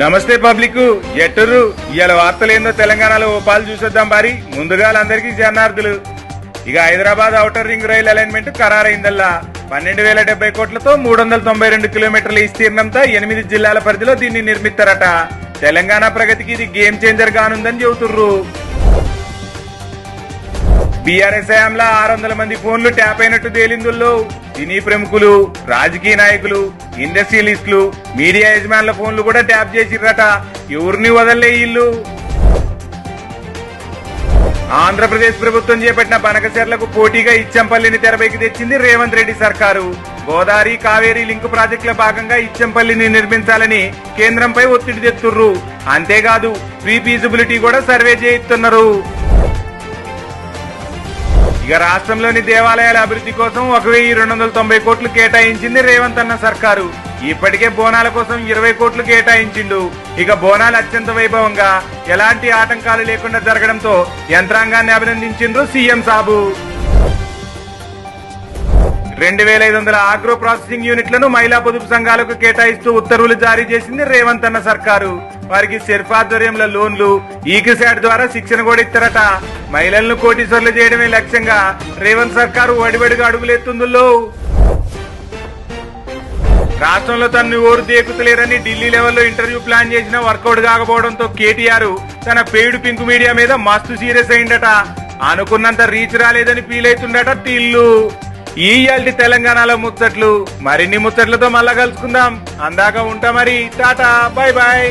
నమస్తే పబ్లిక్ ఎట్టరు? ఇవాళ వార్తలేందో తెలంగాణలో ఓ పాలు చూసొద్దాం బారి ముందుగా అందరికీ జన్నార్థులు ఇక Hyderabad outer ring rail alignment ఖరారైందల్లా. పన్నెండు వేల డెబ్బై కోట్లతో మూడు వందల తొంభై రెండు కిలోమీటర్ల విస్తీర్ణంతో ఎనిమిది జిల్లాల పరిధిలో దీన్ని నిర్మిస్తారట తెలంగాణ ప్రగతికి ఇది గేమ్ చేంజర్ కానుందని చెబుతుర్రు. బీఆర్ఎస్ హయాంలో ఆరు వందల మంది ఫోన్లు ట్యాప్ అయినట్టు తేలిందుల్లో సినీ ప్రముఖులు రాజకీయ నాయకులు ఇండస్ట్రియలిస్టులు మీడియా యజమానుల ఫోన్లు కూడా ట్యాప్ చేసిర్రట. ఎవరిని వదలలే ఇల్లు? ఆంధ్రప్రదేశ్ ప్రభుత్వం చేపట్టిన బనకచెర్లకు పోటీగా ఇచ్చంపల్లిని తెరపైకి తెచ్చింది రేవంత్ రెడ్డి సర్కారు. గోదావరి కావేరీ లింక్ ప్రాజెక్టుల భాగంగా ఇచ్చంపల్లిని నిర్మించాలని కేంద్రంపై ఒత్తిడి తెస్తుర్రు అంతేకాదు ప్రీ ఫీజిబిలిటీ కూడా సర్వే చేయిస్తున్నారు ఇక రాష్ట్రంలోని దేవాలయాల అభివృద్ధి కోసం ఒక వెయ్యి రెండు వందల తొంభై కోట్లు కేటాయించింది రేవంత్ అన్న సర్కారు. ఇప్పటికే బోనాల కోసం ఇరవై కోట్లు కేటాయించిండు. ఇక బోనాలు అత్యంత వైభవంగా ఎలాంటి ఆటంకాలు లేకుండా జరగడంతో యంత్రాంగాన్ని అభినందించిండ్రు సీఎం సాబు. రెండు వేల ఐదు వందల ఆగ్రో ప్రాసెసింగ్ యూనిట్లను మహిళా పొదుపు సంఘాలకు కేటాయిస్తూ ఉత్తర్వులు జారీ చేసింది రేవంత్ అన్న సర్కారు. వారికి సెర్ఫ్ ఆధ్వర్యంలో లోన్లు ఈకిసాట్ ద్వారా శిక్షణ కూడా ఇస్తారట. మహిళలను కోటీశ్వర్లు చేయడమే లక్ష్యంగా రేవంత్ సర్కారు వడివడిగా అడుగులెత్తుందులో రాష్ట్రంలో తనను ఓరు దేకుతలేరని ఢిల్లీ లెవెల్లో ఇంటర్వ్యూ ప్లాన్ చేసిన వర్కౌట్ కాకపోవడంతో కేటీఆర్ తన పేయుడు పింక్ మీడియా మీద మస్తు సీరియస్ అయిందట అనుకున్నంత రీచ్ రాలేదని ఫీల్ అవుతుండట టిల్లు. ఈ ఇయాల్టి తెలంగాణలో ముచ్చట్లు మరిన్ని ముచ్చట్లతో మళ్ళా కలుసుకుందాం. అందాక ఉంటా మరి. Tata bye bye